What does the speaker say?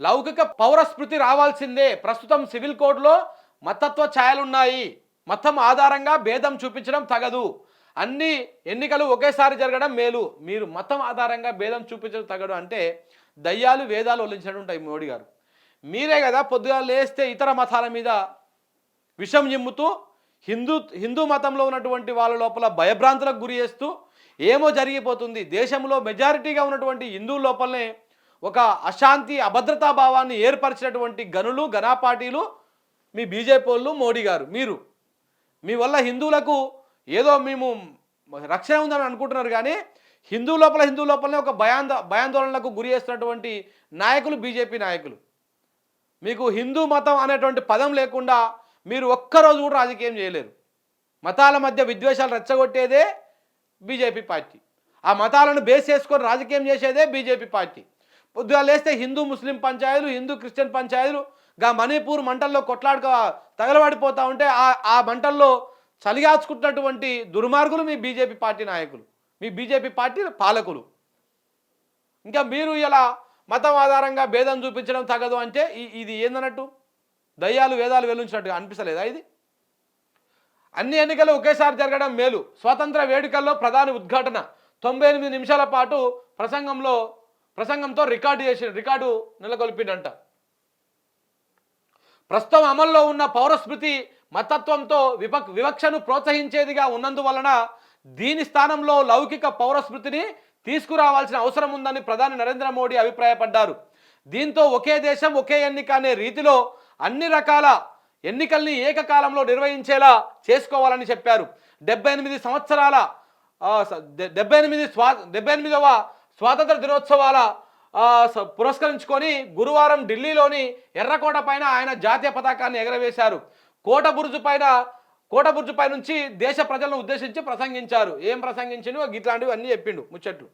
లౌకిక పౌరస్మృతి రావాల్సిందే. ప్రస్తుతం సివిల్ కోడ్లో మతత్వ ఛాయలున్నాయి. మతం ఆధారంగా భేదం చూపించడం తగదు. అన్ని ఎన్నికలు ఒకేసారి జరగడం మేలు. మీరు మతం ఆధారంగా భేదం చూపించడం తగదు అంటే దయ్యాలు వేదాలు ఒలించినట్టు ఉంటాయి మోడీ గారు. మీరే కదా పొద్దుగా లేస్తే ఇతర మతాల మీద విషం నిమ్ముతూ హిందూ హిందూ మతంలో ఉన్నటువంటి వాళ్ళ లోపల భయభ్రాంతులకు గురి చేస్తూ ఏమో జరిగిపోతుంది. దేశంలో మెజారిటీగా ఉన్నటువంటి హిందువుల లోపలనే ఒక అశాంతి అభద్రతా భావాన్ని ఏర్పరిచినటువంటి గనులు ఘనాపాటీలు మీ బీజేపీ వాళ్ళు మోడీ గారు మీరు. మీ వల్ల హిందువులకు ఏదో మేము రక్షణ ఉందని అనుకుంటున్నారు కానీ హిందూ లోపల హిందూ లోపలనే ఒక భయాంద భయాందోళనలకు గురి చేస్తున్నటువంటి నాయకులు బీజేపీ నాయకులు. మీకు హిందూ మతం అనేటువంటి పదం లేకుండా మీరు ఒక్కరోజు కూడా రాజకీయం చేయలేరు. మతాల మధ్య విద్వేషాలు రెచ్చగొట్టేదే బీజేపీ పార్టీ. ఆ మతాలను బేస్ చేసుకొని రాజకీయం చేసేదే బీజేపీ పార్టీ. పొద్దుగా లేస్తే హిందూ ముస్లిం పంచాయతీలు హిందూ క్రిస్టియన్ పంచాయతీలు గా మణిపూర్ మంటల్లో కొట్లాడుక తగలబడిపోతూ ఉంటే ఆ ఆ మంటల్లో చలిగాచుకుంటున్నటువంటి దుర్మార్గులు మీ బీజేపీ పార్టీ నాయకులు. మీ బీజేపీ పార్టీ పాలకులు. ఇంకా మీరు ఇలా మతం ఆధారంగా భేదం చూపించడం తగదు అంటే ఇది ఏందన్నట్టు? దయ్యాలు వేదాలు వెల్లుంచినట్టుగా అనిపిస్తలేదా ఇది? అన్ని ఎన్నికలు ఒకేసారి జరగడం మేలు. స్వాతంత్ర వేడుకల్లో ప్రధాని ఉద్ఘాటన. తొంభై ఎనిమిది నిమిషాల పాటు ప్రసంగంలో ప్రసంగంతో రికార్డు చేసి రికార్డు నెలకొల్పిండంట. ప్రస్తుతం అమల్లో ఉన్న పౌరస్మృతి మతత్వంతో విపక్ వివక్షను ప్రోత్సహించేదిగా ఉన్నందువలన దీని స్థానంలో లౌకిక పౌరస్మృతిని తీసుకురావాల్సిన అవసరం ఉందని ప్రధాని నరేంద్ర మోడీ అభిప్రాయపడ్డారు. దీంతో ఒకే దేశం ఒకే ఎన్నిక అనే రీతిలో అన్ని రకాల ఎన్నికల్ని ఏకకాలంలో నిర్వహించేలా చేసుకోవాలని చెప్పారు. డెబ్బై ఎనిమిది సంవత్సరాల డెబ్బై ఎనిమిది స్వా డెబ్బై ఎనిమిదవ స్వాతంత్ర దినోత్సవాల స- పురస్కరించుకొని గురువారం ఢిల్లీలోని ఎర్రకోట పైన ఆయన జాతీయ పతాకాన్ని ఎగరవేశారు. కోట బురుజు పైన కోట బురుజు పై నుంచి దేశ ప్రజలను ఉద్దేశించి ప్రసంగించారు. ఏం ప్రసంగించినో ఇట్లాంటివి అన్నీ చెప్పిండు ముచ్చట్లు.